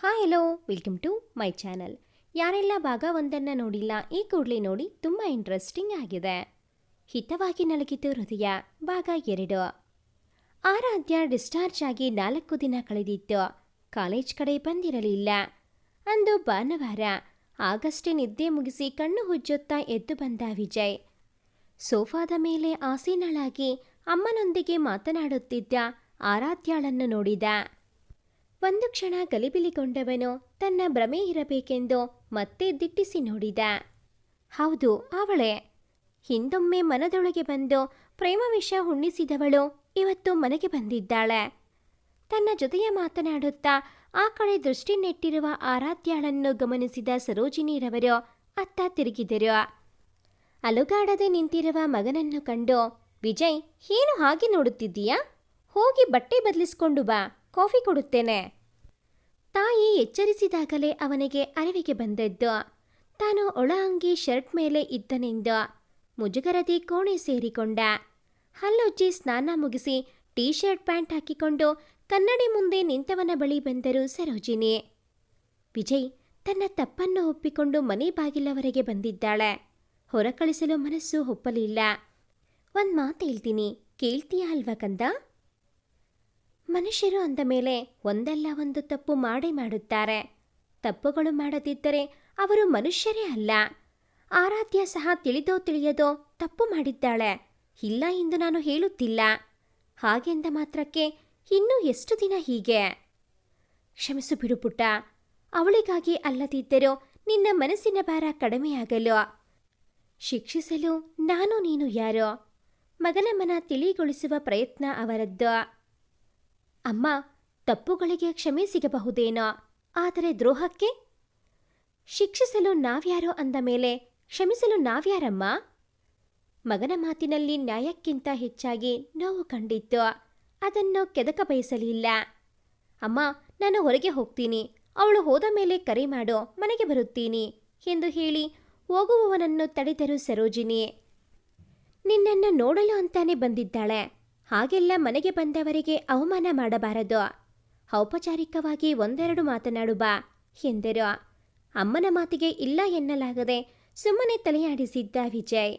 Hi hello welcome to my channel ಯಾರೆಲ್ಲ ಭಾಗ ಒಂದನ್ನು ನೋಡಿಲ್ಲ, ಈ ಕೂಡಲೇ ನೋಡಿ ತುಂಬ ಇಂಟ್ರೆಸ್ಟಿಂಗ್ ಆಗಿದೆ. ಹಿತವಾಗಿ ನಲಗಿತು ಹೃದಯ, ಭಾಗ ಎರಡು. ಆರಾಧ್ಯ ಡಿಸ್ಚಾರ್ಜ್ ಆಗಿ ನಾಲ್ಕು ದಿನ ಕಳೆದಿತ್ತು. ಕಾಲೇಜ್ ಕಡೆ ಬಂದಿರಲಿಲ್ಲ. ಅಂದು ಭಾನುವಾರ ಆಗಷ್ಟೇ ನಿದ್ದೆ ಮುಗಿಸಿ ಕಣ್ಣು ಹುಜ್ಜುತ್ತಾ ಎದ್ದು ಬಂದ ವಿಜಯ್. ಸೋಫಾದ ಮೇಲೆ ಆಸೀನಳಾಗಿ ಅಮ್ಮನೊಂದಿಗೆ ಮಾತನಾಡುತ್ತಿದ್ದ ಆರಾಧ್ಯಾಳನ್ನು ನೋಡಿದ. ಒಂದು ಕ್ಷಣ ಗಲಿಬಿಲಿಗೊಂಡವನು ತನ್ನ ಭ್ರಮೆ ಇರಬೇಕೆಂದು ಮತ್ತೆ ದಿಟ್ಟಿಸಿ ನೋಡಿದ. ಹೌದು, ಅವಳೆ. ಹಿಂದೊಮ್ಮೆ ಮನದೊಳಗೆ ಬಂದು ಪ್ರೇಮ ವಿಷ ಹುಣ್ಣಿಸಿದವಳು ಇವತ್ತು ಮನೆಗೆ ಬಂದಿದ್ದಾಳೆ. ತನ್ನ ಜೊತೆಯ ಮಾತನಾಡುತ್ತಾ ಆ ಕಡೆ ದೃಷ್ಟಿ ನೆಟ್ಟಿರುವ ಆರಾಧ್ಯಾಳನ್ನು ಗಮನಿಸಿದ ಸರೋಜಿನಿರವರು ಅತ್ತ ತಿರುಗಿದರು. ಅಲುಗಾಡದೆ ನಿಂತಿರುವ ಮಗನನ್ನು ಕಂಡು, ವಿಜಯ್, ಏನು ಹಾಗೆ ನೋಡುತ್ತಿದ್ದೀಯಾ? ಹೋಗಿ ಬಟ್ಟೆ ಬದಲಿಸ್ಕೊಂಡು ಬಾ, ಕಾಫಿ ಕೊಡುತ್ತೇನೆ. ತಾಯಿ ಎಚ್ಚರಿಸಿದಾಗಲೇ ಅವನಿಗೆ ಅರಿವಿಗೆ ಬಂದದ್ದು. ತಾನು ಒಳ ಅಂಗಿ ಶರ್ಟ್ ಮೇಲೆ ಇದ್ದನೆಂದು ಮುಜುಗರದಿ ಕೋಣೆ ಸೇರಿಕೊಂಡ. ಹಲ್ಲುಜ್ಜಿ ಸ್ನಾನ ಮುಗಿಸಿ ಟೀ ಶರ್ಟ್ ಪ್ಯಾಂಟ್ ಹಾಕಿಕೊಂಡು ಕನ್ನಡಿ ಮುಂದೆ ನಿಂತವನ ಬಳಿ ಬಂದರು ಸರೋಜಿನಿ. ವಿಜಯ್ ತನ್ನ ತಪ್ಪನ್ನು ಒಪ್ಪಿಕೊಂಡು ಮನೆ ಬಾಗಿಲವರೆಗೆ ಬಂದಿದ್ದಾಳೆ. ಹೊರಕಳಿಸಲು ಮನಸ್ಸು ಒಪ್ಪಲಿಲ್ಲ. ಒಂದ್ ಮಾತು ಹೇಳ್ತೀನಿ. ಕೇಳ್ತೀಯಾ ಅಲ್ವಾ ಕಂದ? ಮನುಷ್ಯರು ಅಂದ ಮೇಲೆ ಒಂದಲ್ಲ ಒಂದು ತಪ್ಪು ಮಾಡೇ ಮಾಡುತ್ತಾರೆ. ತಪ್ಪುಗಳು ಮಾಡದಿದ್ದರೆ ಅವರು ಮನುಷ್ಯರೇ ಅಲ್ಲ. ಆರಾಧ್ಯ ಸಹ ತಿಳಿದೋ ತಿಳಿಯದೋ ತಪ್ಪು ಮಾಡಿದ್ದಾಳೆ. ಇಲ್ಲ ಎಂದು ನಾನು ಹೇಳುತ್ತಿಲ್ಲ. ಹಾಗೆಂದ ಮಾತ್ರಕ್ಕೆ ಇನ್ನೂ ಎಷ್ಟು ದಿನ ಹೀಗೆ? ಕ್ಷಮಿಸು ಬಿಡು ಪುಟ್ಟ. ಅವಳಿಗಾಗಿ ಅಲ್ಲದಿದ್ದರೂ ನಿನ್ನ ಮನಸ್ಸಿನ ಭಾರ ಕಡಿಮೆಯಾಗಲು. ಶಿಕ್ಷಿಸಲು ನಾನು ನೀನು ಯಾರೋ? ಮಗನ ಮನ ತಿಳಿಗೊಳಿಸುವ ಪ್ರಯತ್ನ ಅವರದ್ದು. ಅಮ್ಮ, ತಪ್ಪುಗಳಿಗೆ ಕ್ಷಮೆ ಸಿಗಬಹುದೇನೋ, ಆದರೆ ದ್ರೋಹಕ್ಕೆ? ಶಿಕ್ಷಿಸಲು ನಾವ್ಯಾರೋ ಅಂದ ಮೇಲೆ, ಕ್ಷಮಿಸಲು ನಾವ್ಯಾರಮ್ಮ? ಮಗನ ಮಾತಿನಲ್ಲಿ ನ್ಯಾಯಕ್ಕಿಂತ ಹೆಚ್ಚಾಗಿ ನೋವು ಕಂಡಿತ್ತು, ಅದನ್ನು ಕೆದಕ ಬಯಸಲಿಲ್ಲ. ಅಮ್ಮ, ನಾನು ಹೊರಗೆ ಹೋಗ್ತೀನಿ, ಅವಳು ಹೋದ ಮೇಲೆ ಕರೆ ಮಾಡೋ, ಮನೆಗೆ ಬರುತ್ತೀನಿ, ಎಂದು ಹೇಳಿ ಹೋಗುವವನನ್ನು ತಡೆದರು ಸರೋಜಿನಿ. ನಿನ್ನನ್ನು ನೋಡಲು ಅಂತಾನೆ ಬಂದಿದ್ದಾಳೆ. ಹಾಗೆಲ್ಲ ಮನೆಗೆ ಬಂದವರಿಗೆ ಅವಮಾನ ಮಾಡಬಾರದು. ಔಪಚಾರಿಕವಾಗಿ ಒಂದೆರಡು ಮಾತನಾಡು ಬಾ, ಎಂದರು. ಅಮ್ಮನ ಮಾತಿಗೆ ಇಲ್ಲ ಎನ್ನಲಾಗದೆ ಸುಮ್ಮನೆ ತಲೆಯಾಡಿಸಿದ್ದ ವಿಜಯ್.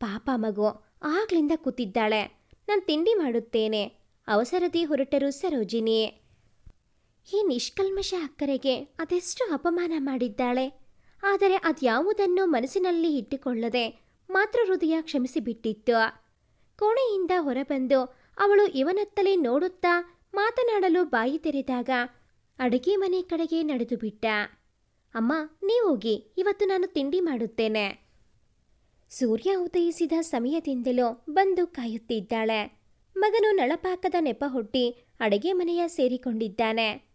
ಪಾಪ ಮಗು, ಆಗ್ಲಿಂದ ಕೂತಿದ್ದಾಳೆ. ನಾನು ತಿಂಡಿ ಮಾಡುತ್ತೇನೆ. ಅವಸರದಿ ಹೊರಟರು ಸರೋಜಿನಿ. ಈ ನಿಷ್ಕಲ್ಮಶ ಅಕ್ಕರೆಗೆ ಅದೆಷ್ಟು ಅಪಮಾನ ಮಾಡಿದ್ದಾಳೆ. ಆದರೆ ಅದ್ಯಾವುದನ್ನು ಮನಸ್ಸಿನಲ್ಲಿ ಇಟ್ಟುಕೊಳ್ಳದೆ ಮಾತ್ರ ಹೃದಯ ಕ್ಷಮಿಸಿಬಿಟ್ಟಿತ್ತು. ಕೋಣೆಯಿಂದ ಹೊರಬಂದು ಅವಳು ಇವನತ್ತಲೇ ನೋಡುತ್ತಾ ಮಾತನಾಡಲು ಬಾಯಿ ತೆರೆದಾಗ ಅಡುಗೆ ಮನೆ ಕಡೆಗೆ ನಡೆದು ಬಿಟ್ಟ. ಅಮ್ಮ ನೀವೋಗಿ ಇವತ್ತು ನಾನು ತಿಂಡಿ ಮಾಡುತ್ತೇನೆ. ಸೂರ್ಯ ಉದಯಿಸಿದ ಸಮಯದಿಂದಲೂ ಬಂದು ಕಾಯುತ್ತಿದ್ದಾಳೆ. ಮಗನು ನಳಪಾಕದ ನೆಪ ಹೊಟ್ಟಿ ಅಡುಗೆ ಮನೆಯ ಸೇರಿಕೊಂಡಿದ್ದಾನೆ.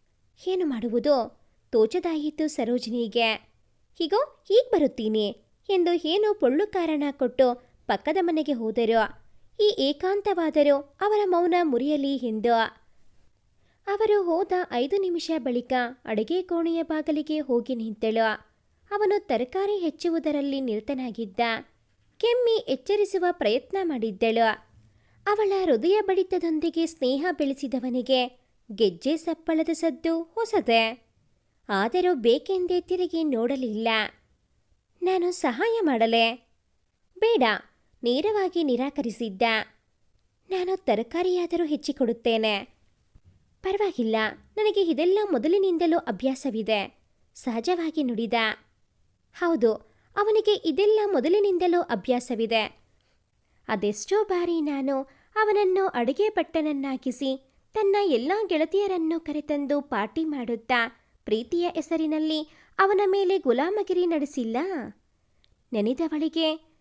ಏನು ಮಾಡುವುದು? ತೋಚದಾಯಿತು ಸರೋಜಿನಿಗೆ. ಹೀಗೋ ಈಗ ಬರುತ್ತೀನಿ. ಎಂದು ಏನೋ ಪೊಳ್ಳು ಕಾರಣ ಕೊಟ್ಟು ಪಕ್ಕದ ಮನೆಗೆ ಹೋದರು. ಈ ಏಕಾಂತವಾದರೂ ಅವರ ಮೌನ ಮುರಿಯಲಿ ಎಂದು. ಅವರು ಹೋದ ಐದು ನಿಮಿಷ ಬಳಿಕ ಅಡುಗೆ ಕೋಣೆಯ ಬಾಗಿಲಿಗೆ ಹೋಗಿ ನಿಂತಳು. ಅವನು ತರಕಾರಿ ಹೆಚ್ಚುವುದರಲ್ಲಿ ನಿರತನಾಗಿದ್ದ. ಕೆಮ್ಮಿ ಎಚ್ಚರಿಸುವ ಪ್ರಯತ್ನ ಮಾಡಿದ್ದಳು. ಅವಳ ಹೃದಯ ಬಡಿತದೊಂದಿಗೆ ಸ್ನೇಹ ಬೆಳೆಸಿದವನಿಗೆ ಗೆಜ್ಜೆ ಸಪ್ಪಳದ ಸದ್ದು ಹೊಸದೆ. ಆದರೂ ಬೇಕೆಂದೇ ತಿರುಗಿ ನೋಡಲಿಲ್ಲ. ನಾನು ಸಹಾಯ ಮಾಡಲೆ. ಬೇಡ. ನೇರವಾಗಿ ನಿರಾಕರಿಸಿದ್ದ. ನಾನು ತರಕಾರಿಯಾದರೂ ಹೆಚ್ಚಿಕೊಡುತ್ತೇನೆ. ಪರವಾಗಿಲ್ಲ, ನನಗೆ ಇದೆಲ್ಲ ಮೊದಲಿನಿಂದಲೂ ಅಭ್ಯಾಸವಿದೆ. ಸಹಜವಾಗಿ ನುಡಿದ. ಹೌದು, ಅವನಿಗೆ ಇದೆಲ್ಲ ಮೊದಲಿನಿಂದಲೂ ಅಭ್ಯಾಸವಿದೆ. ಅದೆಷ್ಟೋ ಬಾರಿ ನಾನು ಅವನನ್ನು ಅಡುಗೆ ಭಟ್ಟನನ್ನಾಗಿಸಿ ತನ್ನ ಎಲ್ಲ ಗೆಳತಿಯರನ್ನು ಕರೆತಂದು ಪಾರ್ಟಿ ಮಾಡುತ್ತಾ ಪ್ರೀತಿಯ ಹೆಸರಿನಲ್ಲಿ ಅವನ ಮೇಲೆ ಗುಲಾಮಗಿರಿ ನಡೆಸಿಲ್ಲ. ನೆನೆದವಳಿಗೆ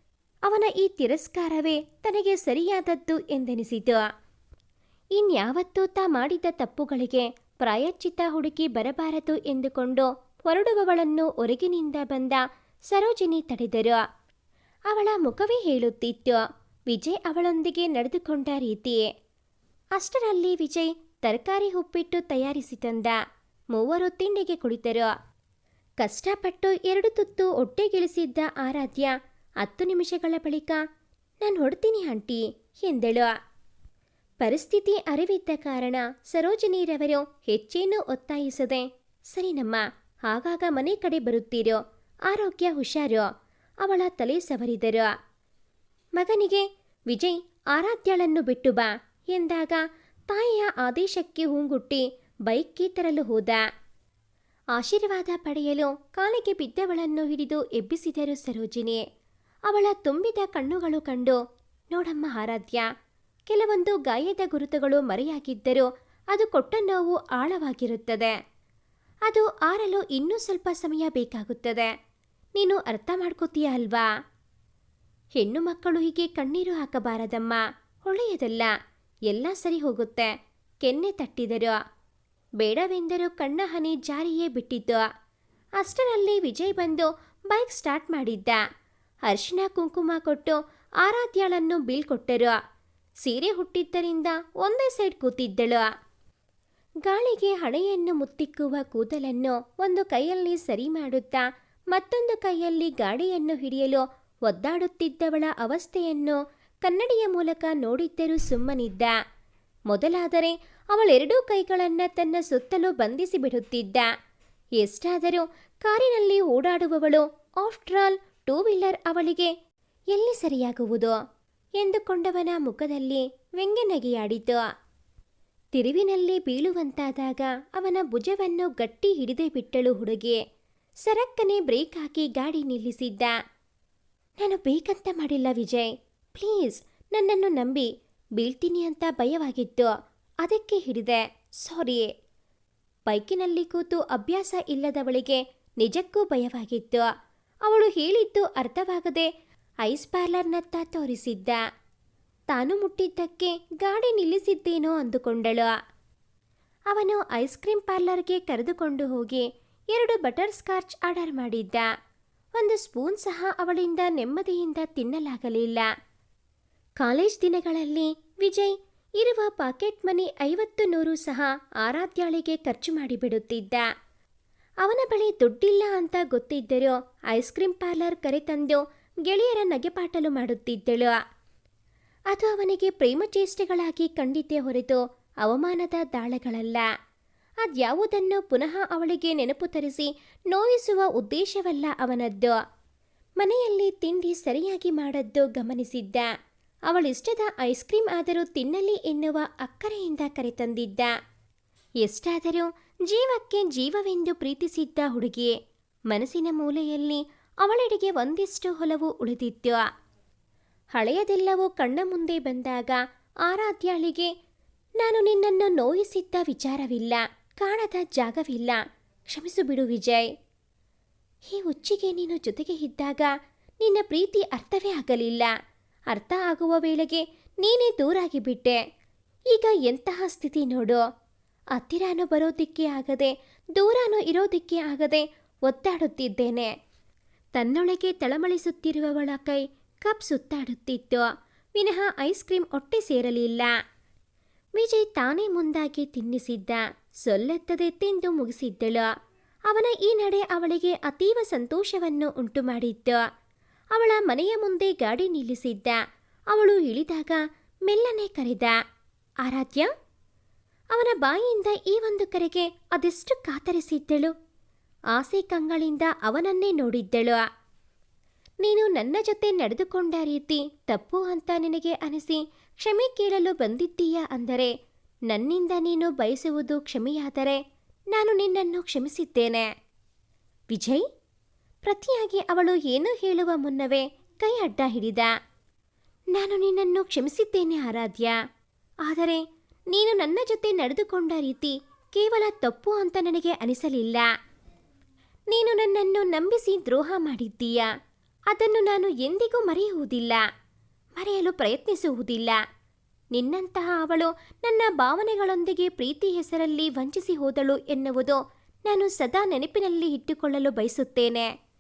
ಅವನ ಈ ತಿರಸ್ಕಾರವೇ ತನಗೆ ಸರಿಯಾದದ್ದು ಎಂದೆನಿಸಿತು. ಇನ್ಯಾವತ್ತೂ ತಾ ಮಾಡಿದ ತಪ್ಪುಗಳಿಗೆ ಪ್ರಾಯಶ್ಚಿತ್ತ ಹುಡುಕಿ ಬರಬಾರದು ಎಂದುಕೊಂಡು ಹೊರಡುವವಳನ್ನು ಹೊರಗಿನಿಂದ ಬಂದ ಸರೋಜಿನಿ ತಡೆದರು. ಅವಳ ಮುಖವೇ ಹೇಳುತ್ತಿತ್ತು, ವಿಜಯ್ ಅವಳೊಂದಿಗೆ ನಡೆದುಕೊಂಡ ರೀತಿಯೇ ಅಷ್ಟರಲ್ಲಿ ವಿಜಯ್ ತರಕಾರಿ ಉಪ್ಪಿಟ್ಟು ತಯಾರಿಸಿ ತಂದ, ಮೂವರು ತಿಂಡಿಗೆ ಕುಳಿತರು ಕಷ್ಟಪಟ್ಟು ಎರಡು ತುತ್ತು ಹೊಟ್ಟೆಗಿಳಿಸಿದ್ದ ಆರಾಧ್ಯ ಹತ್ತು ನಿಮಿಷಗಳ ಬಳಿಕ, ನಾನು ಹೊಡ್ತೀನಿ ಆಂಟಿ, ಎಂದಳು. ಪರಿಸ್ಥಿತಿ ಅರಿವಿದ್ದ ಕಾರಣ ಸರೋಜಿನಿರವರು ಹೆಚ್ಚೇನೂ ಒತ್ತಾಯಿಸದೆ ಸರಿನಮ್ಮ ಆಗಾಗ ಮನೆ ಕಡೆ ಬರುತ್ತೀರೋ, ಆರೋಗ್ಯ ಹುಷಾರು, ಅವಳ ತಲೆ ಸವರಿದರು. ಮಗನಿಗೆ, ವಿಜಯ್, ಆರಾಧ್ಯಳನ್ನು ಬಿಟ್ಟು ಬಾ, ಎಂದಾಗ ತಾಯಿಯ ಆದೇಶಕ್ಕೆ ಹೂಂಗುಟ್ಟಿ ಬೈಕ್ಗೆ ತರಲು ಹೋದ. ಆಶೀರ್ವಾದ ಪಡೆಯಲು ಕಾಲಿಗೆ ಬಿದ್ದವಳನ್ನು ಹಿಡಿದು ಎಬ್ಬಿಸಿದರು ಸರೋಜಿನಿ. ಅವಳ ತುಂಬಿದ ಕಣ್ಣುಗಳು ಕಂಡು, ನೋಡಮ್ಮ ಆರಾಧ್ಯ, ಕೆಲವೊಂದು ಗಾಯದ ಗುರುತುಗಳು ಮರೆಯಾಗಿದ್ದರೂ ಅದು ಕೊಟ್ಟ ನೋವು ಆಳವಾಗಿರುತ್ತದೆ. ಅದು ಆರಲು ಇನ್ನೂ ಸ್ವಲ್ಪ ಸಮಯ ಬೇಕಾಗುತ್ತದೆ. ನೀನು ಅರ್ಥ ಮಾಡ್ಕೋತೀಯ ಅಲ್ವಾ? ಹೆಣ್ಣು ಮಕ್ಕಳು ಹೀಗೆ ಕಣ್ಣೀರು ಹಾಕಬಾರದಮ್ಮ. ಒಳ್ಳೆಯದಲ್ಲ, ಎಲ್ಲ ಸರಿ ಹೋಗುತ್ತೆ. ಕೆನ್ನೆ ತಟ್ಟಿದರು. ಬೇಡವೆಂದರೂ ಕಣ್ಣ ಹನಿ ಜಾರಿಯೇ ಬಿಟ್ಟಿದ್ದು ಅಷ್ಟರಲ್ಲಿ ವಿಜಯ್ ಬಂದು ಬೈಕ್ ಸ್ಟಾರ್ಟ್ ಮಾಡಿದ್ದ. ಅರಿಶಿನ ಕುಂಕುಮ ಕೊಟ್ಟು ಆರಾಧ್ಯಾಳನ್ನು ಬೀಳ್ಕೊಟ್ಟರು. ಸೀರೆ ಹುಟ್ಟಿದ್ದರಿಂದ ಒಂದೇ ಸೈಡ್ ಕೂತಿದ್ದಳು. ಗಾಳಿಗೆ ಹಣೆಯನ್ನು ಮುತ್ತಿಕ್ಕುವ ಕೂದಲನ್ನು ಒಂದು ಕೈಯಲ್ಲಿ ಸರಿ ಮಾಡುತ್ತಾ ಮತ್ತೊಂದು ಕೈಯಲ್ಲಿ ಗಾಡಿಯನ್ನು ಹಿಡಿಯಲು ಒದ್ದಾಡುತ್ತಿದ್ದವಳ ಅವಸ್ಥೆಯನ್ನು ಕನ್ನಡಿಯ ಮೂಲಕ ನೋಡಿದ್ದರೂ ಸುಮ್ಮನಿದ್ದ. ಮೊದಲಾದರೆ ಅವಳೆರಡೂ ಕೈಗಳನ್ನು ತನ್ನ ಸುತ್ತಲೂ ಬಂಧಿಸಿ ಬಿಡುತ್ತಿದ್ದ ಎಷ್ಟಾದರೂ ಕಾರಿನಲ್ಲಿ ಓಡಾಡುವವಳು ಆಫ್ಟರ್ ಆಲ್ ಟೂ ವೀಲರ್ ಅವಳಿಗೆ, ಎಲ್ಲಿ ಸರಿಯಾಗುವುದು? ಎಂದುಕೊಂಡವನ ಮುಖದಲ್ಲಿ ವ್ಯಂಗ್ಯನಗೆಯಾಡಿತು ತಿರುವಿನಲ್ಲಿ ಬೀಳುವಂತಾದಾಗ ಅವನ ಭುಜವನ್ನು ಗಟ್ಟಿ ಹಿಡಿದೇ ಬಿಟ್ಟಳು ಹುಡುಗಿ. ಸರಕ್ಕನೆ ಬ್ರೇಕ್ ಹಾಕಿ ಗಾಡಿ ನಿಲ್ಲಿಸಿದ್ದ. ನಾನು ಬೇಕಂತ ಮಾಡಿಲ್ಲ ವಿಜಯ್. ಪ್ಲೀಸ್, ನನ್ನನ್ನು ನಂಬಿ. ಬೀಳ್ತೀನಿ ಅಂತ ಭಯವಾಗಿತ್ತು. ಅದಕ್ಕೆ ಹಿಡಿದೆ. ಸಾರಿ. ಬೈಕಿನಲ್ಲಿ ಕೂತು ಅಭ್ಯಾಸ ಇಲ್ಲದವಳಿಗೆ ನಿಜಕ್ಕೂ ಭಯವಾಗಿತ್ತು. ಅವಳು ಹೇಳಿದ್ದು ಅರ್ಥವಾಗದೆ ಐಸ್ ಪಾರ್ಲರ್ನತ್ತ ತೋರಿಸಿದ್ದ. ತಾನು ಮುಟ್ಟಿದ್ದಕ್ಕೆ ಗಾಡಿ ನಿಲ್ಲಿಸಿದ್ದೇನೋ ಅಂದುಕೊಂಡಳು. ಅವನು ಐಸ್ ಕ್ರೀಮ್ ಪಾರ್ಲರ್ಗೆ ಕರೆದುಕೊಂಡು ಹೋಗಿ ಎರಡು ಬಟರ್ ಸ್ಕಾಚ್ ಆರ್ಡರ್ ಮಾಡಿದ್ದ. ಒಂದು ಸ್ಪೂನ್ ಸಹ ಅವಳಿಂದ ನೆಮ್ಮದಿಯಿಂದ ತಿನ್ನಲಾಗಲಿಲ್ಲ. ಕಾಲೇಜ್ ದಿನಗಳಲ್ಲಿ ವಿಜಯ್ ಇರುವ ಪಾಕೆಟ್ ಮನಿ ಐವತ್ತು ನೂರು ಸಹ ಆರಾಧ್ಯಾಳಿಗೆ ಖರ್ಚು ಮಾಡಿಬಿಡುತ್ತಿದ್ದ. ಅವನ ಬಳಿ ದುಡ್ಡಿಲ್ಲ ಅಂತ ಗೊತ್ತಿದ್ದರೂ ಐಸ್ ಕ್ರೀಮ್ ಪಾರ್ಲರ್ ಕರೆತಂದು ಗೆಳೆಯರ ನಗೆಪಾಟಲು ಮಾಡುತ್ತಿದ್ದಳು. ಅದು ಅವನಿಗೆ ಪ್ರೇಮಚೇಷ್ಟೆಗಳಾಗಿ ಕಂಡಿದ್ದೇ ಹೊರತು ಅವಮಾನದ ದಾಳಗಳಲ್ಲ. ಅದ್ಯಾವುದನ್ನು ಪುನಃ ಅವಳಿಗೆ ನೆನಪು ತರಿಸಿ ನೋಯಿಸುವ ಉದ್ದೇಶವಲ್ಲ ಅವನದ್ದು. ಮನೆಯಲ್ಲಿ ತಿಂಡಿ ಸರಿಯಾಗಿ ಮಾಡದ್ದು ಗಮನಿಸಿದ್ದ. ಅವಳಿಷ್ಟದ ಐಸ್ ಕ್ರೀಂ ಆದರೂ ತಿನ್ನಲಿ ಎನ್ನುವ ಅಕ್ಕರೆಯಿಂದ ಕರೆತಂದಿದ್ದ ಎಷ್ಟಾದರೂ ಜೀವಕ್ಕೆ ಜೀವವೆಂದು ಪ್ರೀತಿಸಿದ್ದ ಹುಡುಗಿ ಮನಸ್ಸಿನ ಮೂಲೆಯಲ್ಲಿ ಅವಳೆಡೆಗೆ ಒಂದಿಷ್ಟು ಹೊಲವು ಉಳಿದಿತ್ತು. ಹಳೆಯದೆಲ್ಲವೂ ಕಣ್ಣ ಮುಂದೆ ಬಂದಾಗ ಆರಾಧ್ಯಾಳಿಗೆ, ನಾನು ನಿನ್ನನ್ನು ನೋಯಿಸಿದ್ದ ವಿಚಾರವಿಲ್ಲ, ಕಾಣದ ಜಾಗವಿಲ್ಲ, ಕ್ಷಮಿಸು ಬಿಡು ವಿಜಯ್. ಈ ಹುಚ್ಚಿಗೆ ನೀನು ಜೊತೆಗೆ ಇದ್ದಾಗ ನಿನ್ನ ಪ್ರೀತಿ ಅರ್ಥವೇ ಆಗಲಿಲ್ಲ. ಅರ್ಥ ಆಗುವ ವೇಳೆಗೆ ನೀನೇ ದೂರಾಗಿಬಿಟ್ಟೆ ಈಗ ಎಂತಹ ಸ್ಥಿತಿ ನೋಡು. ಹತ್ತಿರಾನು ಬರೋದಿಕ್ಕೆ ಆಗದೆ, ದೂರನೂ ಇರೋದಿಕ್ಕೆ ಆಗದೆ ಒದ್ದಾಡುತ್ತಿದ್ದೇನೆ. ತನ್ನೊಳಗೆ ತಳಮಳಿಸುತ್ತಿರುವವಳ ಕೈ ಕಪ್ ಸುತ್ತಾಡುತ್ತಿತ್ತು. ವಿನಃ ಐಸ್ ಕ್ರೀಮ್ ಹೊಟ್ಟೆ ಸೇರಲಿಲ್ಲ. ವಿಜಯ್ ತಾನೇ ಮುಂದಾಗಿ ತಿನ್ನಿಸಿದ್ದ. ಸೊಲ್ಲೆತ್ತದೆ ತಿಂದು ಮುಗಿಸಿದ್ದಳು. ಅವನ ಈ ನಡೆ ಅವಳಿಗೆ ಅತೀವ ಸಂತೋಷವನ್ನು ಉಂಟುಮಾಡಿತ್ತು. ಅವಳ ಮನೆಯ ಮುಂದೆ ಗಾಡಿ ನಿಲ್ಲಿಸಿದ್ದ. ಅವಳು ಇಳಿದಾಗ ಮೆಲ್ಲನೆ ಕರೆದ, ಆರಾಧ್ಯ ಅವನ ಬಾಯಿಯಿಂದ ಈ ಒಂದು ಕರೆಗೆ ಅದೆಷ್ಟು ಕಾತರಿಸಿದ್ದಳು? ಆಸೆ ಕಂಗಳಿಂದ ಅವನನ್ನೇ ನೋಡಿದ್ದಳು. ನೀನು ನನ್ನ ಜೊತೆ ನಡೆದುಕೊಂಡ ರೀತಿ ತಪ್ಪು ಅಂತ ನಿನಗೆ ಅನಿಸಿ ಕ್ಷಮೆ ಕೇಳಲು ಬಂದಿದ್ದೀಯ ಅಂದರೆ, ನನ್ನಿಂದ ನೀನು ಬಯಸುವುದು ಕ್ಷಮೆಯಾದರೆ ನಾನು ನಿನ್ನನ್ನು ಕ್ಷಮಿಸಿದ್ದೇನೆ. ವಿಜಯ್, ಪ್ರತಿಯಾಗಿ ಅವಳು ಏನು ಹೇಳುವ ಮುನ್ನವೇ ಕೈ ಅಡ್ಡ ಹಿಡಿದ. ನಾನು ನಿನ್ನನ್ನು ಕ್ಷಮಿಸಿದ್ದೇನೆ ಆರಾಧ್ಯ. ಆದರೆ ನೀನು ನನ್ನ ಜೊತೆ ನಡೆದುಕೊಂಡ ರೀತಿ ಕೇವಲ ತಪ್ಪು ಅಂತ ನನಗೆ ಅನಿಸಲಿಲ್ಲ. ನೀನು ನನ್ನನ್ನು ನಂಬಿಸಿ ದ್ರೋಹ ಮಾಡಿದ್ದೀಯ. ಅದನ್ನು ನಾನು ಎಂದಿಗೂ ಮರೆಯುವುದಿಲ್ಲ. ಮರೆಯಲು ಪ್ರಯತ್ನಿಸುವುದಿಲ್ಲ. ನಿನ್ನಂತಹ ಅವಳು ನನ್ನ ಭಾವನೆಗಳೊಂದಿಗೆ ಪ್ರೀತಿ ಹೆಸರಲ್ಲಿ ವಂಚಿಸಿ ಹೋದಳು ಎನ್ನುವುದು ನಾನು ಸದಾ ನೆನಪಿನಲ್ಲಿ ಇಟ್ಟುಕೊಳ್ಳಲು ಬಯಸುತ್ತೇನೆ.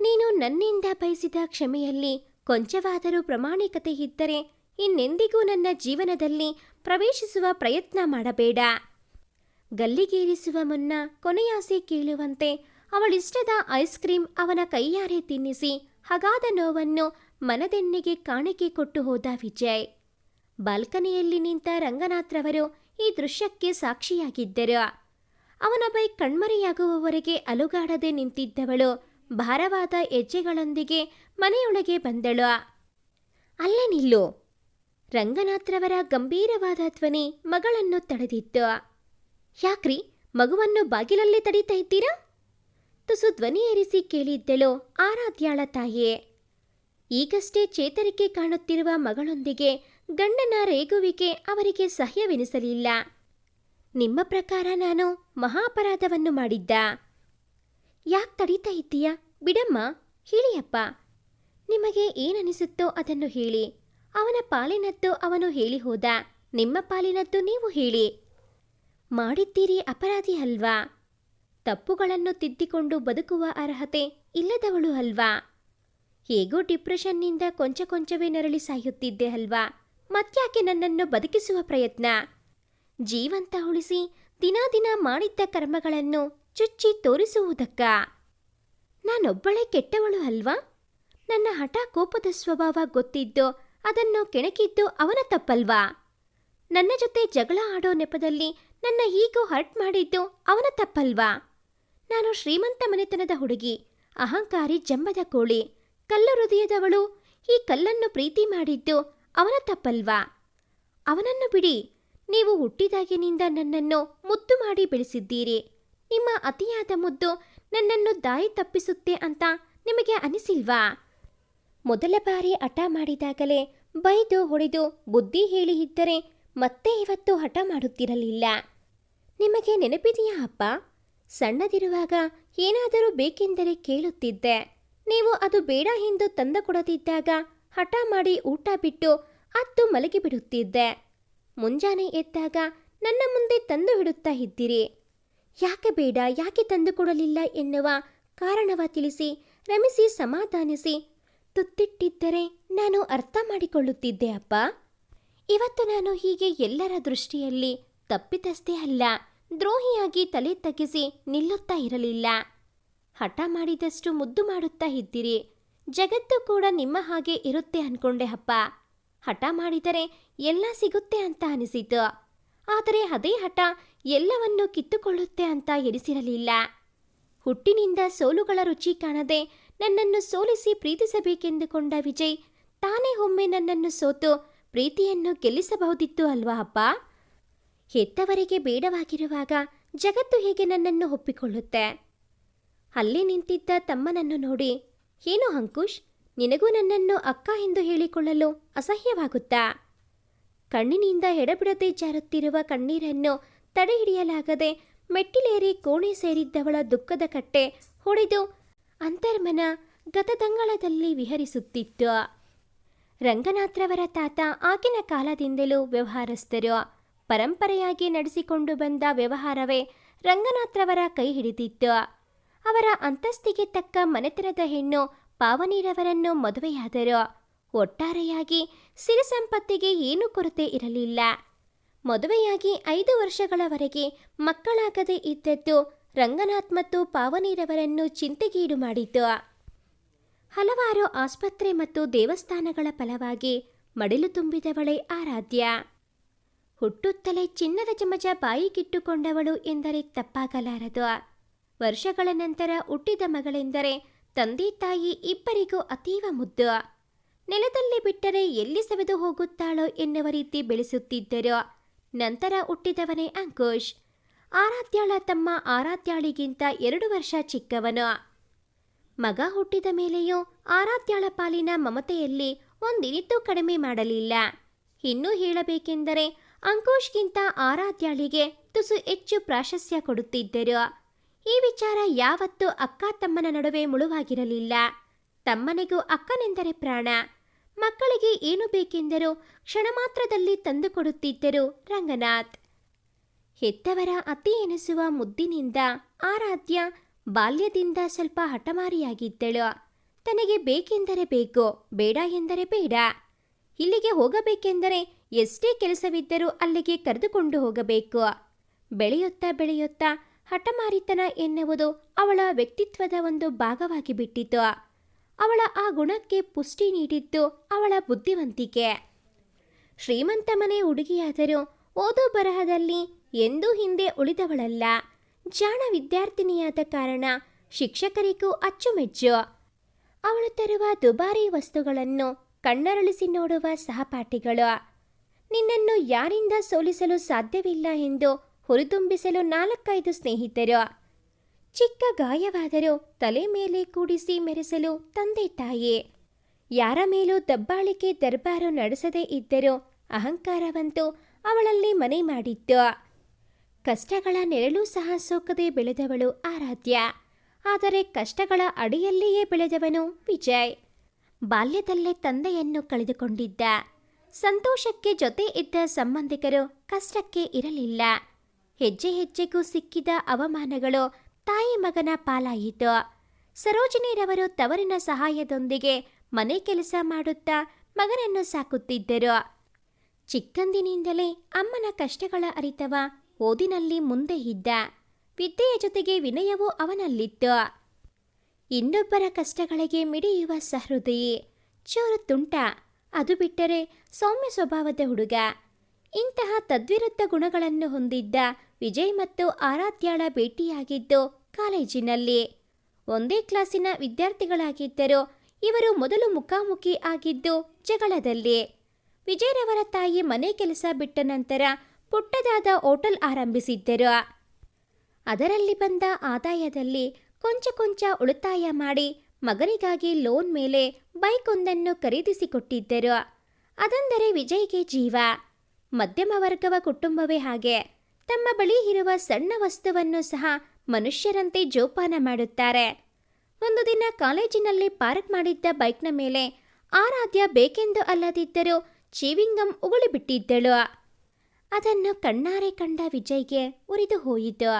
ನೀನು ನನ್ನಿಂದ ಬಯಸಿದ ಕ್ಷಮೆಯಲ್ಲಿ ಕೊಂಚವಾದರೂ ಪ್ರಾಮಾಣಿಕತೆ ಇದ್ದರೆ ಇನ್ನೆಂದಿಗೂ ನನ್ನ ಜೀವನದಲ್ಲಿ ಪ್ರವೇಶಿಸುವ ಪ್ರಯತ್ನ ಮಾಡಬೇಡ. ಗಲ್ಲಿಗೇರಿಸುವ ಮುನ್ನ ಕೊನೆಯಾಸೆ ಕೇಳುವಂತೆ ಅವಳಿಷ್ಟದ ಐಸ್ ಕ್ರೀಮ್ ಅವನ ಕೈಯಾರೆ ತಿನ್ನಿಸಿ ಹಗಾದ ನೋವನ್ನು ಮನದೆನ್ನೆಗೆ ಕಾಣಿಕೆ ಕೊಟ್ಟು ಹೋದ ವಿಜಯ್. ಬಾಲ್ಕನಿಯಲ್ಲಿ ನಿಂತ ರಂಗನಾಥ್ರವರು ಈ ದೃಶ್ಯಕ್ಕೆ ಸಾಕ್ಷಿಯಾಗಿದ್ದರು. ಅವನ ಬೈಕ್ ಕಣ್ಮರೆಯಾಗುವವರೆಗೆ ಅಲುಗಾಡದೆ ನಿಂತಿದ್ದವಳು ಭಾರವಾದ ಹೆಜ್ಜೆಗಳೊಂದಿಗೆ ಮನೆಯೊಳಗೆ ಬಂದಳು. ಅಲ್ಲೇ ನಿಲ್ಲು. ರಂಗನಾಥ್ರವರ ಗಂಭೀರವಾದ ಧ್ವನಿ ಮಗಳನ್ನು ತಡೆದಿತ್ತು. ಯಾಕ್ರಿ, ಮಗುವನ್ನು ಬಾಗಿಲಲ್ಲೇ ತಡೀತಾ ಇದ್ದೀರಾ? ತುಸು ಧ್ವನಿ ಏರಿಸಿ ಕೇಳಿದ್ದಳು ಆರಾಧ್ಯಾಳ ತಾಯಿಯೇ ಈಗಷ್ಟೇ ಚೇತರಿಕೆ ಕಾಣುತ್ತಿರುವ ಮಗಳೊಂದಿಗೆ ಗಂಡನ ರೇಗುವಿಕೆ ಅವರಿಗೆ ಸಹ್ಯವೆನಿಸಲಿಲ್ಲ. ನಿಮ್ಮ ಪ್ರಕಾರ ನಾನು ಮಹಾಪರಾಧವನ್ನು ಮಾಡಿದ್ದ. ಯಾಕೆ ತಡೀತಾ ಇದ್ದೀಯಾ? ಬಿಡಮ್ಮ, ಹೇಳಿಯಪ್ಪ. ನಿಮಗೆ ಏನನಿಸುತ್ತೋ ಅದನ್ನು ಹೇಳಿ. ಅವನ ಪಾಲಿನದ್ದು ಅವನು ಹೇಳಿ ಹೋದ. ನಿಮ್ಮ ಪಾಲಿನದ್ದು ನೀವು ಹೇಳಿ. ಮಾಡಿದ್ದೀರಿ ಅಪರಾಧಿ ಅಲ್ವಾ? ತಪ್ಪುಗಳನ್ನು ತಿದ್ದಿಕೊಂಡು ಬದುಕುವ ಅರ್ಹತೆ ಇಲ್ಲದವಳು ಅಲ್ವಾ? ಹೇಗೋ ಡಿಪ್ರೆಷನ್ನಿಂದ ಕೊಂಚ ಕೊಂಚವೇ ನರಳಿ ಸಾಯುತ್ತಿದ್ದೆ ಅಲ್ವಾ? ಮತ್ಯಾಕೆ ನನ್ನನ್ನು ಬದುಕಿಸುವ ಪ್ರಯತ್ನ? ಜೀವಂತ ಉಳಿಸಿ ದಿನಾ ದಿನ ಮಾಡಿದ್ದ ಕರ್ಮಗಳನ್ನು ಚುಚ್ಚಿ ತೋರಿಸುವುದಕ್ಕ? ನಾನೊಬ್ಬಳೇ ಕೆಟ್ಟವಳು ಅಲ್ವಾ? ನನ್ನ ಹಠ ಕೋಪದ ಸ್ವಭಾವ ಗೊತ್ತಿದ್ದು ಅದನ್ನು ಕೆಣಕಿದ್ದು ಅವನ ತಪ್ಪಲ್ವಾ? ನನ್ನ ಜೊತೆ ಜಗಳ ಆಡೋ ನೆಪದಲ್ಲಿ ನನ್ನ ಈಗೋ ಹರ್ಟ್ ಮಾಡಿದ್ದು ಅವನ ತಪ್ಪಲ್ವಾ? ನಾನು ಶ್ರೀಮಂತ ಮನೆತನದ ಹುಡುಗಿ, ಅಹಂಕಾರಿ ಜಂಬದ ಕೋಳಿ, ಕಲ್ಲು ಹೃದಯದವಳು, ಈ ಕಲ್ಲನ್ನು ಪ್ರೀತಿ ಮಾಡಿದ್ದು ಅವನ ತಪ್ಪಲ್ವಾ? ಅವನನ್ನು ಬಿಡಿ, ನೀವು ಹುಟ್ಟಿದಾಗಿನಿಂದ ನನ್ನನ್ನು ಮುದ್ದು ಮಾಡಿ ಬೆಳೆಸಿದ್ದೀರಿ. ನಿಮ್ಮ ಅತಿಯಾದ ಮುದ್ದು ನನ್ನನ್ನು ದಾರಿ ತಪ್ಪಿಸುತ್ತೆ ಅಂತ ನಿಮಗೆ ಅನಿಸಿಲ್ವಾ? ಮೊದಲ ಬಾರಿ ಹಠ ಮಾಡಿದಾಗಲೇ ಬೈದು ಹೊಡೆದು ಬುದ್ಧಿ ಹೇಳಿ ಇದ್ದರೆ ಮತ್ತೆ ಇವತ್ತು ಹಠ ಮಾಡುತ್ತಿರಲಿಲ್ಲ. ನಿಮಗೆ ನೆನಪಿದೆಯಾ ಅಪ್ಪ? ಸಣ್ಣದಿರುವಾಗ ಏನಾದರೂ ಬೇಕೆಂದರೆ ಕೇಳುತ್ತಿದ್ದೆ. ನೀವು ಅದು ಬೇಡ ಎಂದು ತಂದು ಕೊಡದಿದ್ದಾಗ ಹಠ ಮಾಡಿ ಊಟ ಬಿಟ್ಟು ಅತ್ತು ಮಲಗಿಬಿಡುತ್ತಿದ್ದೆ. ಮುಂಜಾನೆ ಎದ್ದಾಗ ನನ್ನ ಮುಂದೆ ತಂದು ಹಿಡುತ್ತಾ ಇದ್ದೀರಿ. ಯಾಕೆ ಬೇಡ, ಯಾಕೆ ತಂದು ಕೊಡಲಿಲ್ಲ ಎನ್ನುವ ಕಾರಣವ ತಿಳಿಸಿ, ರಮಿಸಿ, ಸಮಾಧಾನಿಸಿ ತುತ್ತಿಟ್ಟಿದ್ದರೆ ನಾನು ಅರ್ಥ ಮಾಡಿಕೊಳ್ಳುತ್ತಿದ್ದೆ ಅಪ್ಪ. ಇವತ್ತು ನಾನು ಹೀಗೆ ಎಲ್ಲರ ದೃಷ್ಟಿಯಲ್ಲಿ ತಪ್ಪಿತಸ್ಥೇ ಅಲ್ಲ, ದ್ರೋಹಿಯಾಗಿ ತಲೆ ತಗ್ಗಿಸಿ ನಿಲ್ಲುತ್ತಾ ಇರಲಿಲ್ಲ. ಹಠ ಮಾಡಿದಷ್ಟು ಮುದ್ದು ಮಾಡುತ್ತಾ ಇದ್ದೀರಿ. ಜಗತ್ತು ಕೂಡ ನಿಮ್ಮ ಹಾಗೆ ಇರುತ್ತೆ ಅನ್ಕೊಂಡೆ ಅಪ್ಪ. ಹಠ ಮಾಡಿದರೆ ಎಲ್ಲ ಸಿಗುತ್ತೆ ಅಂತ ಅನಿಸಿತು. ಆದರೆ ಅದೇ ಹಠ ಎಲ್ಲವನ್ನೂ ಕಿತ್ತುಕೊಳ್ಳುತ್ತೆ ಅಂತ ಎನಿಸಿರಲಿಲ್ಲ. ಹುಟ್ಟಿನಿಂದ ಸೋಲುಗಳ ರುಚಿ ಕಾಣದೆ ನನ್ನನ್ನು ಸೋಲಿಸಿ ಪ್ರೀತಿಸಬೇಕೆಂದುಕೊಂಡ ವಿಜಯ್ ತಾನೇ ಒಮ್ಮೆ ನನ್ನನ್ನು ಸೋತು ಪ್ರೀತಿಯನ್ನು ಗೆಲ್ಲಿಸಬಹುದಿತ್ತು ಅಲ್ವಾ ಅಪ್ಪ? ಹೆತ್ತವರಿಗೆ ಬೇಡವಾಗಿರುವಾಗ ಜಗತ್ತು ಹೇಗೆ ನನ್ನನ್ನು ಒಪ್ಪಿಕೊಳ್ಳುತ್ತೆ? ಅಲ್ಲಿ ನಿಂತಿದ್ದ ತಮ್ಮನನ್ನು ನೋಡಿ, ಏನು ಅಂಕುಶ್, ನಿನಗೂ ನನ್ನನ್ನು ಅಕ್ಕ ಎಂದು ಹೇಳಿಕೊಳ್ಳಲು ಅಸಹ್ಯವಾಗುತ್ತಾ? ಕಣ್ಣಿನಿಂದ ಎಡಬಿಡದೆ ಜಾರುತ್ತಿರುವ ಕಣ್ಣೀರನ್ನು ತಡೆಹಿಡಿಯಲಾಗದೆ ಮೆಟ್ಟಿಲೇರಿ ಕೋಣೆ ಸೇರಿದ್ದವಳ ದುಃಖದ ಕಟ್ಟೆ ಹೊಡೆದು ಅಂತರ್ಮನ ಗತದಂಗಳದಲ್ಲಿ ವಿಹರಿಸುತ್ತಿತ್ತು. ರಂಗನಾಥ್ರವರ ತಾತ ಆಗಿನ ಕಾಲದಿಂದಲೂ ವ್ಯವಹಾರಸ್ಥರು. ಪರಂಪರೆಯಾಗಿ ನಡೆಸಿಕೊಂಡು ಬಂದ ವ್ಯವಹಾರವೇ ರಂಗನಾಥ್ರವರ ಕೈ ಹಿಡಿದಿತ್ತು. ಅವರ ಅಂತಸ್ತಿಗೆ ತಕ್ಕ ಮನೆತನದ ಹೆಣ್ಣು ಪಾವನೀರವರನ್ನು ಮದುವೆಯಾದರು. ಒಟ್ಟಾರೆಯಾಗಿ ಸಿರಿ ಸಂಪತ್ತಿಗೆ ಏನೂ ಕೊರತೆ ಇರಲಿಲ್ಲ. ಮದುವೆಯಾಗಿ ಐದು ವರ್ಷಗಳವರೆಗೆ ಮಕ್ಕಳಾಗದೇ ಇದ್ದದ್ದು ರಂಗನಾಥ್ ಮತ್ತು ಪಾವನೀರವರನ್ನು ಚಿಂತೆಗೀಡು ಮಾಡಿತು ಹಲವಾರು ಆಸ್ಪತ್ರೆ ಮತ್ತು ದೇವಸ್ಥಾನಗಳ ಫಲವಾಗಿ ಮಡಿಲು ತುಂಬಿದವಳೇ ಆರಾಧ್ಯ. ಹುಟ್ಟುತ್ತಲೇ ಚಿನ್ನದ ಚಮಚ ಬಾಯಿಗಿಟ್ಟುಕೊಂಡವಳು ಎಂದರೆ ತಪ್ಪಾಗಲಾರದು. ವರ್ಷಗಳ ನಂತರ ಹುಟ್ಟಿದ ಮಗಳೆಂದರೆ ತಂದೆ ತಾಯಿ ಇಬ್ಬರಿಗೂ ಅತೀವ ಮುದ್ದು. ನೆಲದಲ್ಲಿ ಬಿಟ್ಟರೆ ಎಲ್ಲಿ ಸವೆದು ಹೋಗುತ್ತಾಳೋ ಎನ್ನುವ ರೀತಿ ಬೆಳೆಸುತ್ತಿದ್ದರು. ನಂತರ ಹುಟ್ಟಿದವನೇ ಅಂಕುಶ್. ಆರಾಧ್ಯಾಳ ತಮ್ಮ ಆರಾಧ್ಯಾಳಿಗಿಂತ ಎರಡು ವರ್ಷ ಚಿಕ್ಕವನು. ಮಗ ಹುಟ್ಟಿದ ಮೇಲೆಯೂ ಆರಾಧ್ಯಾಳ ಪಾಲಿನ ಮಮತೆಯಲ್ಲಿ ಒಂದಿನಿತೂ ಕಡಿಮೆ ಮಾಡಲಿಲ್ಲ. ಇನ್ನೂ ಹೇಳಬೇಕೆಂದರೆ ಅಂಕುಶ್ಗಿಂತ ಆರಾಧ್ಯಾಳಿಗೆ ತುಸು ಹೆಚ್ಚು ಪ್ರಾಶಸ್ತ್ಯ ಕೊಡುತ್ತಿದ್ದರು. ಈ ವಿಚಾರ ಯಾವತ್ತೂ ಅಕ್ಕ ತಮ್ಮನ ನಡುವೆ ಮುಳುವಾಗಿರಲಿಲ್ಲ. ತಮ್ಮನಿಗೂ ಅಕ್ಕನೆಂದರೆ ಪ್ರಾಣ. ಮಕ್ಕಳಿಗೆ ಏನು ಬೇಕೆಂದರೂ ಕ್ಷಣ ಮಾತ್ರದಲ್ಲಿ ತಂದುಕೊಡುತ್ತಿದ್ದರು ರಂಗನಾಥ್. ಹೆತ್ತವರ ಅತಿ ಎನಿಸುವ ಮುದ್ದಿನಿಂದ ಆರಾಧ್ಯ ಬಾಲ್ಯದಿಂದ ಸ್ವಲ್ಪ ಹಠಮಾರಿಯಾಗಿದ್ದಳು. ತನಗೆ ಬೇಕೆಂದರೆ ಬೇಕು, ಬೇಡ ಎಂದರೆ ಬೇಡ. ಇಲ್ಲಿಗೆ ಹೋಗಬೇಕೆಂದರೆ ಎಷ್ಟೇ ಕೆಲಸವಿದ್ದರೂ ಅಲ್ಲಿಗೆ ಕರೆದುಕೊಂಡು ಹೋಗಬೇಕು. ಬೆಳೆಯುತ್ತಾ ಬೆಳೆಯುತ್ತಾ ಹಠಮಾರಿತನ ಎನ್ನುವುದು ಅವಳ ವ್ಯಕ್ತಿತ್ವದ ಒಂದು ಭಾಗವಾಗಿ ಬಿಟ್ಟಿತು. ಅವಳ ಆ ಗುಣಕ್ಕೆ ಪುಷ್ಟಿ ನೀಡಿದ್ದು ಅವಳ ಬುದ್ಧಿವಂತಿಕೆ. ಶ್ರೀಮಂತ ಮನೆ ಹುಡುಗಿಯಾದರೂ ಓದೋ ಬರಹದಲ್ಲಿ ಎಂದೂ ಹಿಂದೆ ಉಳಿದವಳಲ್ಲ. ಜಾಣ ವಿದ್ಯಾರ್ಥಿನಿಯಾದ ಕಾರಣ ಶಿಕ್ಷಕರಿಗೂ ಅಚ್ಚುಮೆಚ್ಚು. ಅವಳು ತರುವ ದುಬಾರಿ ವಸ್ತುಗಳನ್ನು ಕಣ್ಣರಳಿಸಿ ನೋಡುವ ಸಹಪಾಠಿಗಳು. ನಿನ್ನನ್ನು ಯಾರಿಂದ ಸೋಲಿಸಲು ಸಾಧ್ಯವಿಲ್ಲ ಎಂದು ಹುರಿದುಂಬಿಸಲು ನಾಲ್ಕೈದು ಸ್ನೇಹಿತರು. ಚಿಕ್ಕ ಗಾಯವಾದರೂ ತಲೆ ಮೇಲೆ ಕೂಡಿಸಿ ಮೆರೆಸಲು ತಂದೆ ತಾಯಿ. ಯಾರ ಮೇಲೂ ದಬ್ಬಾಳಿಕೆ ದರ್ಬಾರು ನಡೆಸದೇ ಇದ್ದರೂ ಅಹಂಕಾರವಂತೂ ಅವಳಲ್ಲಿ ಮನೆ ಮಾಡಿತ್ತು. ಕಷ್ಟಗಳ ನೆರಳು ಸಹ ಸೋಕದೆ ಬೆಳೆದವಳು ಆರಾಧ್ಯ. ಆದರೆ ಕಷ್ಟಗಳ ಅಡಿಯಲ್ಲಿಯೇ ಬೆಳೆದವನು ವಿಜಯ್. ಬಾಲ್ಯದಲ್ಲೇ ತಂದೆಯನ್ನು ಕಳೆದುಕೊಂಡಿದ್ದ. ಸಂತೋಷಕ್ಕೆ ಜೊತೆ ಇದ್ದ ಸಂಬಂಧಿಕರು ಕಷ್ಟಕ್ಕೆ ಇರಲಿಲ್ಲ. ಹೆಜ್ಜೆ ಹೆಜ್ಜೆಗೂ ಸಿಕ್ಕಿದ ಅವಮಾನಗಳು ತಾಯಿ ಮಗನ ಪಾಲಾಯಿತು. ಸರೋಜಿನಿರವರು ತವರಿನ ಸಹಾಯದೊಂದಿಗೆ ಮನೆ ಕೆಲಸ ಮಾಡುತ್ತಾ ಮಗನನ್ನು ಸಾಕುತ್ತಿದ್ದರು. ಚಿಕ್ಕಂದಿನಿಂದಲೇ ಅಮ್ಮನ ಕಷ್ಟಗಳ ಅರಿತವ ಓದಿನಲ್ಲಿ ಮುಂದೆ ಇದ್ದ. ವಿದ್ಯೆಯ ಜೊತೆಗೆ ವಿನಯವೂ ಅವನಲ್ಲಿತ್ತು ಇನ್ನೊಬ್ಬರ ಕಷ್ಟಗಳಿಗೆ ಮಿಡಿಯುವ ಸಹೃದಯಿ. ಚೂರು ತುಂಟ. ಅದು ಬಿಟ್ಟರೆ ಸೌಮ್ಯ ಸ್ವಭಾವದ ಹುಡುಗ. ಇಂತಹ ತದ್ವಿರುದ್ಧ ಗುಣಗಳನ್ನು ಹೊಂದಿದ್ದ ವಿಜಯ್ ಮತ್ತು ಆರಾಧ್ಯಾಳ ಭೇಟಿಯಾಗಿದ್ದು ಕಾಲೇಜಿನಲ್ಲಿ. ಒಂದೇ ಕ್ಲಾಸಿನ ವಿದ್ಯಾರ್ಥಿಗಳಾಗಿದ್ದರು. ಇವರು ಮೊದಲು ಮುಖಾಮುಖಿ ಆಗಿದ್ದು ಜಗಳದಲ್ಲಿ. ವಿಜಯರವರ ತಾಯಿ ಮನೆ ಕೆಲಸ ಬಿಟ್ಟ ನಂತರ ಪುಟ್ಟದಾದ ಹೋಟೆಲ್ ಆರಂಭಿಸಿದ್ದರು. ಅದರಲ್ಲಿ ಬಂದ ಆದಾಯದಲ್ಲಿ ಕೊಂಚ ಕೊಂಚ ಉಳಿತಾಯ ಮಾಡಿ ಮಗನಿಗಾಗಿ ಲೋನ್ ಮೇಲೆ ಬೈಕ್ ಒಂದನ್ನು ಖರೀದಿಸಿಕೊಟ್ಟಿದ್ದರು. ಅದೆಂದರೆ ವಿಜಯ್ಗೆ ಜೀವ. ಮಧ್ಯಮ ವರ್ಗವ ಕುಟುಂಬವೇ ಹಾಗೆ. ತಮ್ಮ ಬಳಿ ಇರುವ ಸಣ್ಣ ವಸ್ತುವನ್ನು ಸಹ ಮನುಷ್ಯರಂತೆ ಜೋಪಾನ ಮಾಡುತ್ತಾರೆ. ಒಂದು ದಿನ ಕಾಲೇಜಿನಲ್ಲಿ ಪಾರ್ಕ್ ಮಾಡಿದ್ದ ಬೈಕ್ನ ಮೇಲೆ ಆರಾಧ್ಯ ಬೇಕೆಂದು ಅಲ್ಲದಿದ್ದರೂ ಚೀವಿಂಗಂ ಉಗುಳಿಬಿಟ್ಟಿದ್ದಳು ಅದನ್ನು ಕಣ್ಣಾರೆ ಕಂಡ ವಿಜಯ್ಗೆ ಉರಿದು ಹೋಯಿತು.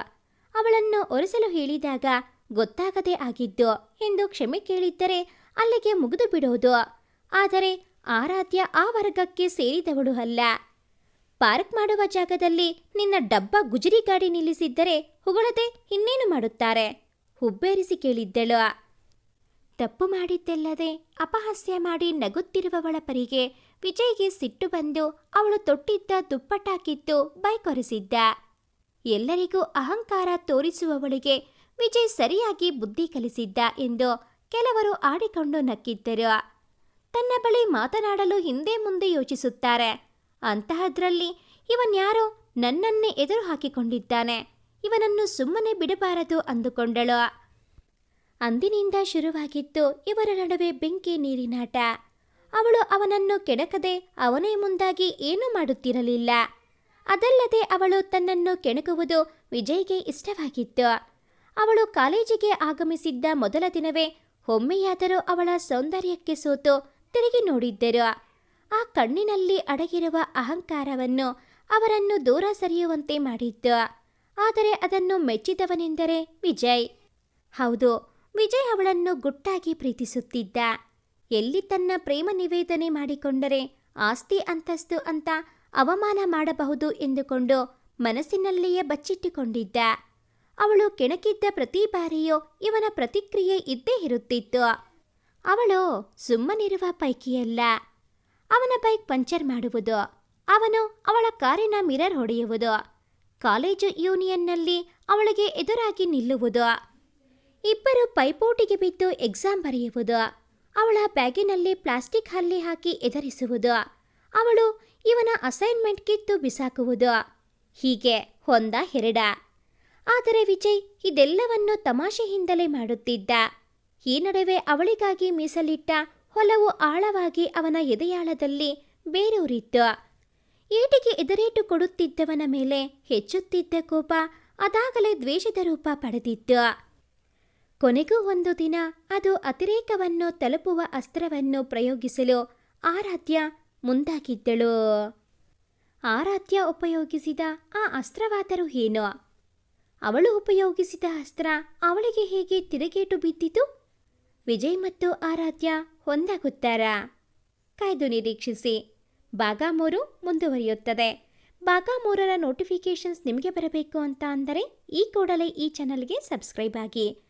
ಅವಳನ್ನು ಒರೆಸಲು ಹೇಳಿದಾಗ ಗೊತ್ತಾಗದೇ ಆಗಿದ್ದು ಎಂದು ಕ್ಷಮೆ ಕೇಳಿದ್ದರೆ ಅಲ್ಲಿಗೆ ಮುಗಿದು ಬಿಡೋದು. ಆದರೆ ಆರಾಧ್ಯ ಆ ವರ್ಗಕ್ಕೆ ಸೇರಿದವಳು ಅಲ್ಲ. ಪಾರ್ಕ್ ಮಾಡುವ ಜಾಗದಲ್ಲಿ ನಿನ್ನ ಡಬ್ಬ ಗುಜರಿ ಗಾಡಿ ನಿಲ್ಲಿಸಿದ್ದರೆ ಹುಗಳದೆ ಇನ್ನೇನು ಮಾಡುತ್ತಾರೆ? ಹುಬ್ಬೇರಿಸಿ ಕೇಳಿದ್ದಳು. ತಪ್ಪು ಮಾಡಿದ್ದಲ್ಲದೆ ಅಪಹಾಸ್ಯ ಮಾಡಿ ನಗುತ್ತಿರುವವಳ ಪರಿಗೆ ವಿಜಯ್ಗೆ ಸಿಟ್ಟು ಬಂದು ಅವಳು ತೊಟ್ಟಿದ್ದ ದುಪ್ಪಟ್ಟಾಕಿತ್ತು ಬೈಕೊರೆಸಿದ್ದ. ಎಲ್ಲರಿಗೂ ಅಹಂಕಾರ ತೋರಿಸುವವಳಿಗೆ ವಿಜಯ್ ಸರಿಯಾಗಿ ಬುದ್ಧಿ ಕಲಿಸಿದ್ದ ಎಂದು ಕೆಲವರು ಆಡಿಕೊಂಡು ನಕ್ಕಿದ್ದರು. ತನ್ನ ಬಳಿ ಮಾತನಾಡಲು ಹಿಂದೆ ಮುಂದೆ ಯೋಚಿಸುತ್ತಾರೆ. ಅಂತಹದ್ರಲ್ಲಿ ಇವನ್ಯಾರೋ ನನ್ನನ್ನೇ ಎದುರು ಹಾಕಿಕೊಂಡಿದ್ದಾನೆ. ಇವನನ್ನು ಸುಮ್ಮನೆ ಬಿಡಬಾರದು ಅಂದುಕೊಂಡಳು. ಅಂದಿನಿಂದ ಶುರುವಾಗಿತ್ತು ಇವರ ನಡುವೆ ಬೆಂಕಿ ನೀರಿನಾಟ. ಅವಳು ಅವನನ್ನು ಕೆಣಕದೆ ಅವನೇ ಮುಂದಾಗಿ ಏನೂ ಮಾಡುತ್ತಿರಲಿಲ್ಲ. ಅದಲ್ಲದೆ ಅವಳು ತನ್ನನ್ನು ಕೆಣಕುವುದು ವಿಜಯ್ಗೆ ಇಷ್ಟವಾಗಿತ್ತು. ಅವಳು ಕಾಲೇಜಿಗೆ ಆಗಮಿಸಿದ್ದ ಮೊದಲ ದಿನವೇ ಒಮ್ಮೆಯಾದರೂ ಅವಳ ಸೌಂದರ್ಯಕ್ಕೆ ಸೋತು ತಿರುಗಿ ನೋಡಿದ್ದರು. ಆ ಕಣ್ಣಿನಲ್ಲಿ ಅಡಗಿರುವ ಅಹಂಕಾರವನ್ನು ಅವರನ್ನು ದೂರ ಸರಿಯುವಂತೆ ಮಾಡಿದ್ದು ಆದರೆ ಅದನ್ನು ಮೆಚ್ಚಿದವನೆಂದರೆ ವಿಜಯ್. ಹೌದು, ವಿಜಯ್ ಅವಳನ್ನು ಗುಟ್ಟಾಗಿ ಪ್ರೀತಿಸುತ್ತಿದ್ದ. ಎಲ್ಲಿ ತನ್ನ ಪ್ರೇಮ ನಿವೇದನೆ ಮಾಡಿಕೊಂಡರೆ ಆಸ್ತಿ ಅಂತಸ್ತು ಅಂತ ಅವಮಾನ ಮಾಡಬಹುದು ಎಂದುಕೊಂಡು ಮನಸ್ಸಿನಲ್ಲಿಯೇ ಬಚ್ಚಿಟ್ಟುಕೊಂಡಿದ್ದ. ಅವಳು ಕೆಣಕಿದ್ದ ಪ್ರತಿ ಬಾರಿಯೂ ಇವನ ಪ್ರತಿಕ್ರಿಯೆ ಇದ್ದೇ ಇರುತ್ತಿತ್ತು. ಅವಳು ಸುಮ್ಮನಿರುವ ಪೈಕಿಯಲ್ಲ. ಅವನ ಬೈಕ್ ಪಂಚರ್ ಮಾಡುವುದು, ಅವನು ಅವಳ ಕಾರಿನ ಮಿರರ್ ಹೊಡೆಯುವುದು, ಕಾಲೇಜು ಯೂನಿಯನ್ನಲ್ಲಿ ಅವಳಿಗೆ ಎದುರಾಗಿ ನಿಲ್ಲುವುದು, ಇಬ್ಬರು ಪೈಪೋಟಿಗೆ ಬಿದ್ದು ಎಕ್ಸಾಮ್ ಬರೆಯುವುದು ಅವಳ ಬ್ಯಾಗಿನಲ್ಲಿ ಪ್ಲಾಸ್ಟಿಕ್ ಹಲ್ಲಿ ಹಾಕಿ ಎದರಿಸುವುದು ಅವಳು ಇವನ ಅಸೈನ್ಮೆಂಟ್ ಕಿತ್ತು ಬಿಸಾಕುವುದು. ಹೀಗೆ ಹೊಂದ ಹೆರಡ. ಆದರೆ ವಿಜಯ್ ಇದೆಲ್ಲವನ್ನು ತಮಾಷೆಯಿಂದಲೇ ಮಾಡುತ್ತಿದ್ದ. ಈ ನಡುವೆ ಅವಳಿಗಾಗಿ ಮೀಸಲಿಟ್ಟ ಹೊಲವು ಆಳವಾಗಿ ಅವನ ಎದೆಯಾಳದಲ್ಲಿ ಬೇರೂರಿತ್ತು. ಏಟಿಗೆ ಎದುರೇಟು ಕೊಡುತ್ತಿದ್ದವನ ಮೇಲೆ ಹೆಚ್ಚುತ್ತಿದ್ದ ಕೋಪ ಅದಾಗಲೇ ದ್ವೇಷದ ರೂಪ ಪಡೆದಿತ್ತು. ಕೊನೆಗೂ ಒಂದು ದಿನ ಅದು ಅತಿರೇಕವನ್ನು ತಲುಪುವ ಅಸ್ತ್ರವನ್ನು ಪ್ರಯೋಗಿಸಲು ಆರಾಧ್ಯ ಮುಂದಾಗಿದ್ದಳು. ಆರಾಧ್ಯ ಉಪಯೋಗಿಸಿದ ಆ ಅಸ್ತ್ರವಾದರೂ ಏನೋ? ಅವಳು ಉಪಯೋಗಿಸಿದ ಅಸ್ತ್ರ ಅವಳಿಗೆ ಹೇಗೆ ತಿರುಗೇಟು ಬಿದ್ದಿತು? ವಿಜಯ್ ಮತ್ತು ಆರಾಧ್ಯ ಹೊಂದಾಗುತ್ತಾರಾ ಕಾಯ್ದು ನಿರೀಕ್ಷಿಸಿ. ಭಾಗ ಮೂರು ಮುಂದುವರಿಯುತ್ತದೆ. ಭಾಗ ನೋಟಿಫಿಕೇಷನ್ಸ್ ನಿಮಗೆ ಬರಬೇಕು ಅಂತ ಅಂದರೆ ಈ ಕೂಡಲೇ ಈ ಚಾನಲ್ಗೆ ಸಬ್ಸ್ಕ್ರೈಬ್ ಆಗಿ.